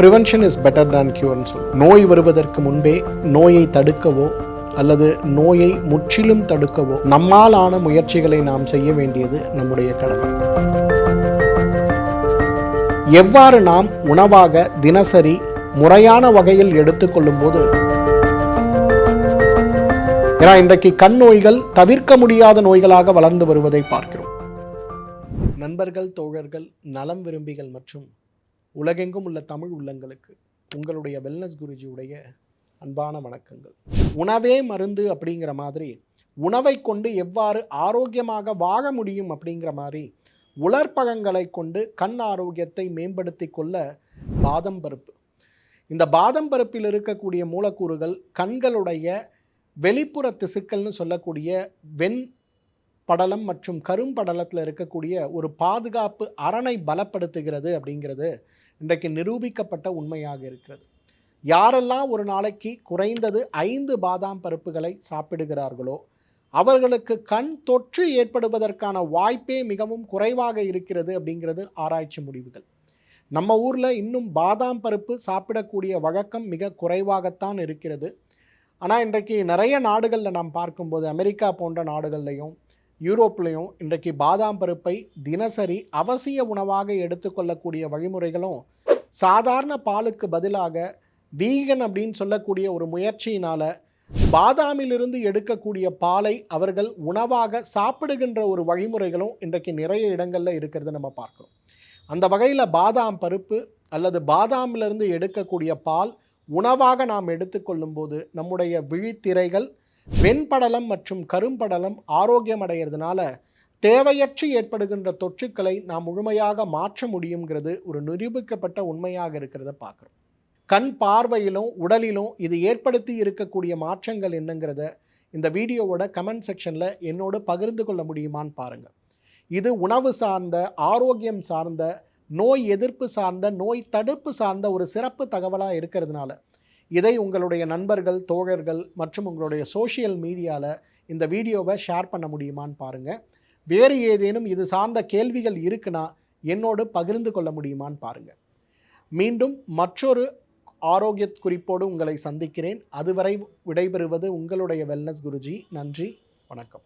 Prevention is better than கியூர்னு சொல்லு நோய் வருவதற்கு முன்பே நோயை தடுக்கவோ அல்லது நோயை முற்றிலும் தடுக்கவோ நம்மாலான முயற்சிகளை நாம் செய்ய வேண்டியது நம்முடைய கடமை. எவ்வாறு நாம் உணவாக தினசரி முறையான வகையில் எடுத்துக்கொள்ளும் போது ஏன்னா இன்றைக்கு கண் நோய்கள் தவிர்க்க முடியாத நோய்களாக வளர்ந்து வருவதை பார்க்கிறோம். நண்பர்கள் தோழர்கள் நலம் விரும்பிகள் மற்றும் உலகெங்கும் உள்ள தமிழ் உள்ளங்களுக்கு உங்களுடைய வெல்னஸ் குருஜியுடைய அன்பான வணக்கங்கள். உணவே மருந்து அப்படிங்கிற மாதிரி உணவை கொண்டு எவ்வாறு ஆரோக்கியமாக வாழ முடியும் அப்படிங்கிற மாதிரி உலர்பழங்களை கொண்டு கண் ஆரோக்கியத்தை மேம்படுத்தி கொள்ள பாதம் பருப்பு. இந்த பாதம் பருப்பில் இருக்கக்கூடிய மூலக்கூறுகள் கண்களுடைய வெளிப்புற திசுக்கள்னு சொல்லக்கூடிய வெண் படலம் மற்றும் கரும்படலத்தில் இருக்கக்கூடிய ஒரு பாதுகாப்பு அரணை பலப்படுத்துகிறது அப்படிங்கிறது இன்றைக்கு நிரூபிக்கப்பட்ட உண்மையாக இருக்கிறது. யாரெல்லாம் ஒரு நாளைக்கு குறைந்தது ஐந்து பாதாம் பருப்புகளை சாப்பிடுகிறார்களோ அவர்களுக்கு கண் தொற்று ஏற்படுவதற்கான வாய்ப்பே மிகவும் குறைவாக இருக்கிறது அப்படிங்கிறது ஆராய்ச்சி முடிவுகள். நம்ம ஊரில் இன்னும் பாதாம் பருப்பு சாப்பிடக்கூடிய வழக்கம் மிக குறைவாகத்தான் இருக்கிறது. ஆனால் இன்றைக்கு நிறைய நாடுகளில் நாம் பார்க்கும்போது அமெரிக்கா போன்ற நாடுகள்லையும் யூரோப்லேயும் இன்றைக்கு பாதாம் பருப்பை தினசரி அவசிய உணவாக எடுத்துக்கொள்ளக்கூடிய வழிமுறைகளும் சாதாரண பாலுக்கு பதிலாக வீகன் அப்படின்னு சொல்லக்கூடிய ஒரு முயற்சியினால் பாதாமிலிருந்து எடுக்கக்கூடிய பாலை அவர்கள் உணவாக சாப்பிடுகின்ற ஒரு வழிமுறைகளும் இன்றைக்கு நிறைய இடங்களில் இருக்கிறத நம்ம பார்க்குறோம். அந்த வகையில் பாதாம் பருப்பு அல்லது பாதாமிலிருந்து எடுக்கக்கூடிய பால் உணவாக நாம் எடுத்துக்கொள்ளும்போது நம்முடைய விழித்திரைகள் வெண்படலம் மற்றும் கரும்படலம் ஆரோக்கியம் அடைகிறதுனால தேவையற்று ஏற்படுகின்ற தொற்றுக்களை நாம் முழுமையாக மாற்ற முடியுங்கிறது ஒரு நிரூபிக்கப்பட்ட உண்மையாக இருக்கிறத பார்க்குறோம். கண் பார்வையிலும் உடலிலும் இது ஏற்படுத்தி இருக்கக்கூடிய மாற்றங்கள் என்னங்கிறத இந்த வீடியோவோட கமெண்ட் செக்ஷனில் என்னோடு பகிர்ந்து கொள்ள முடியுமான்னு பாருங்கள் இது உணவு சார்ந்த ஆரோக்கியம் சார்ந்த நோய் எதிர்ப்பு சார்ந்த நோய் தடுப்பு சார்ந்த ஒரு சிறப்பு தகவலாக இருக்கிறதுனால இதை உங்களுடைய நண்பர்கள் தோழர்கள் மற்றும் உங்களுடைய சோஷியல் மீடியாவில் இந்த வீடியோவை ஷேர் பண்ண முடியுமான்னு பாருங்கள் வேறு ஏதேனும் இது சார்ந்த கேள்விகள் இருக்குன்னா என்னோடு பகிர்ந்து கொள்ள முடியுமான்னு பாருங்கள் மீண்டும் மற்றொரு ஆரோக்கிய குறிப்போடு உங்களை சந்திக்கிறேன். அதுவரை விடைபெறுவது உங்களுடைய வெல்னஸ் குருஜி. நன்றி வணக்கம்.